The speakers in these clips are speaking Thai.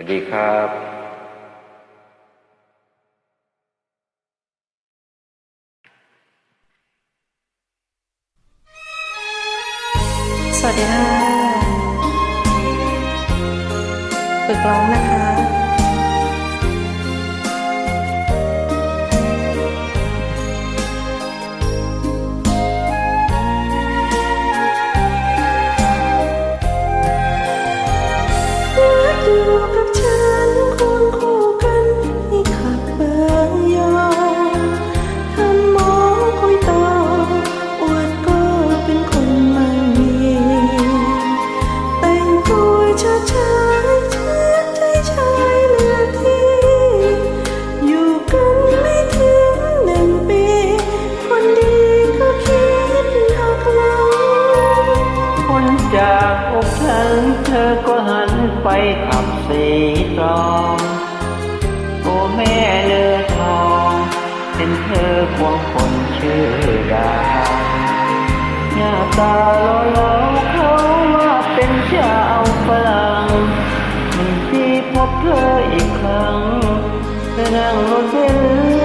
สวัสดีครับ สวัสดีค่ะ ฝึกร้องนะคะ จากอกฉันเธอก็หันไปขับสีตรองโอ้แม่เลือทองเป็นเธอควงคนชื่อดาวหน้าตาหล่อเหลาเขาว่าเป็นชาวฝรั่งมีที่พบเธออีกครั้งเธอนั่งรถเบน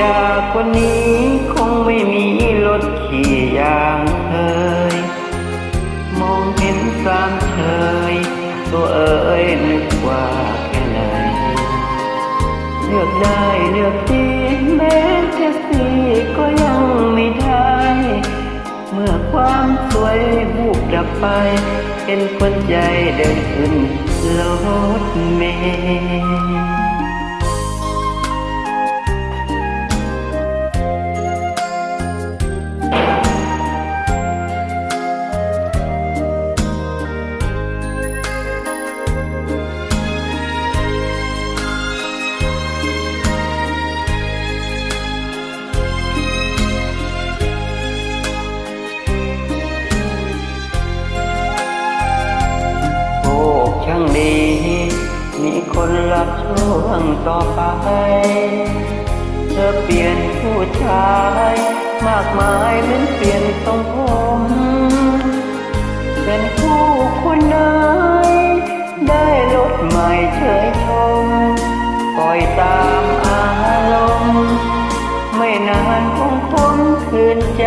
จากวันนี้คงไม่มีรถขี่อย่างเคย มองเห็นสามเชยตัวเอ๋ยนึกว่าแค่ไหนเลือกได้เลือกดีแม้แท็กซี่ก็ยังไม่ได้ เมื่อความสวยบูบดับไป เป็นคนใจเดินขึ้นรถเมล์ับช่วงต่อไป เธอเปลี่ยนผู้ชาย มากมายเหมือนเปลี่ยนทรงผมเป็นผู้คนไหนได้รถใหม่เฉยชมปล่อยตามอารมณ์ไม่นานคงคมคืนใจ